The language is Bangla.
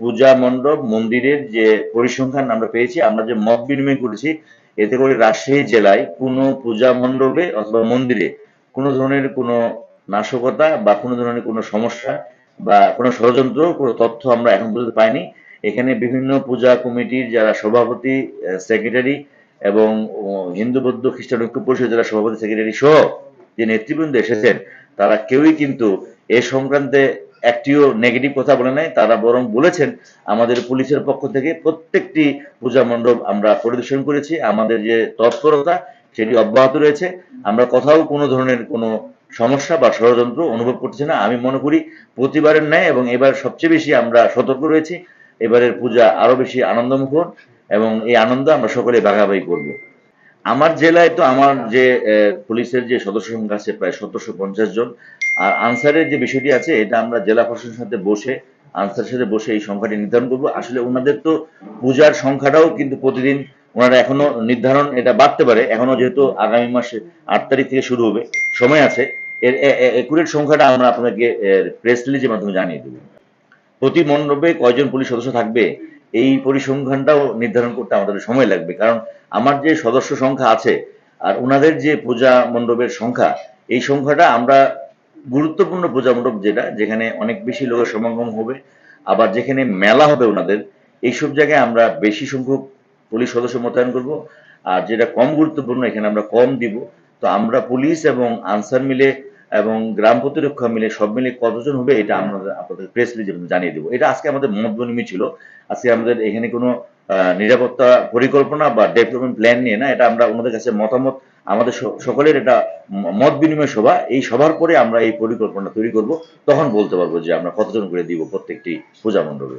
পূজা মণ্ডপ, মন্দিরের যে পরিসংখ্যান আমরা পেয়েছি, আমরা যে মত বিনিময় করেছি, এতে করে রাজশাহী জেলায় কোনো পূজা মণ্ডপে অথবা মন্দিরে কোনো ধরনের কোনো নাশকতা বা কোনো ধরনের কোনো সমস্যা বা কোনো ষড়যন্ত্র, কোনো তথ্য আমরা এখন পর্যন্ত পাইনি। এখানে বিভিন্ন পূজা কমিটির যারা সভাপতি সেক্রেটারি এবং হিন্দু, বৌদ্ধ, খ্রিস্টান ঐক্য পরিষদ যারা সভাপতি সেক্রেটারি সহ যে নেতৃবৃন্দ এসেছেন, তারা কেউই কিন্তু এ সংক্রান্তে একটিও নেগেটিভ কথা বলে নাই, তারা বরং বলেছেন, আমাদের পুলিশের পক্ষ থেকে প্রত্যেকটি পূজা মণ্ডপ আমরা পরিদর্শন করেছি, আমাদের যে তৎপরতা সেটি অব্যাহত রয়েছে। আমরা কোথাও কোনো ধরনের কোনো সমস্যা বা ষড়যন্ত্র অনুভব করছি না। আমি মনে করি প্রতিবারের ন্যায় এবং এবার সবচেয়ে বেশি আমরা সতর্ক রয়েছি, এবারের পূজা আরও বেশি আনন্দমুখর এবং এই আনন্দ আমরা সকলে ভাগাভাগি করব। আমার জেলায় তো আমার যে পুলিশের যে সদস্য সংখ্যা আছে প্রায় সতেরোশো পঞ্চাশ জন। আর আনসারের যে বিষয়টি আছে, এটা আমরা জেলা প্রশাসনের সাথে বসে আনসারের সাথে বসে এই সংখ্যাটি নির্ধারণ করব। আসলে ওনাদের তো পূজার সংখ্যাটাও কিন্তু প্রতিদিন ওনারা এখনও নির্ধারণ এটা বাড়তে পারে। এখনও যেহেতু আগামী মাসে আট তারিখ থেকে শুরু হবে, সময় আছে। এর একুরেট সংখ্যাটা আমরা আপনাকে প্রেস রিলিজের মাধ্যমে জানিয়ে দেবো। প্রতি মণ্ডপে কয়জন পুলিশ সদস্য থাকবে, এই পরিসংখ্যানটাও নির্ধারণ করতে আমাদের সময় লাগবে। কারণ আমার যে সদস্য সংখ্যা আছে আর ওনাদের যে পূজা মণ্ডপের সংখ্যা, এই সংখ্যাটা আমরা গুরুত্বপূর্ণ পূজা মণ্ডপ যেটা, যেখানে অনেক বেশি লোকের সমাগম হবে, আবার যেখানে মেলা হবে ওনাদের, এইসব জায়গায় আমরা বেশি সংখ্যক পুলিশ সদস্য মোতায়েন করব। আর যেটা কম গুরুত্বপূর্ণ, এখানে আমরা কম দিব। তো আমরা পুলিশ এবং আনসার মিলে এবং গ্রাম প্রতিরক্ষা মিলে, সব মিলে কতজন হবে, এটা আমরা আপনাদের প্রেস রিলিজে জানিয়ে দেবো। এটা আজকে আমাদের মত বিনিময় ছিল। আজকে আমাদের এখানে কোনো নিরাপত্তা পরিকল্পনা বা ডেভেলপমেন্ট প্ল্যান নিয়ে না, এটা আমরা ওনাদের কাছে মতামত, আমাদের সকলের এটা মত বিনিময় সভা, এই সভার পরে আমরা এই পরিকল্পনা তৈরি করব। তখন বলতে পারব যে আমরা কতজন করে দিব প্রত্যেকটি পূজা মণ্ডপে।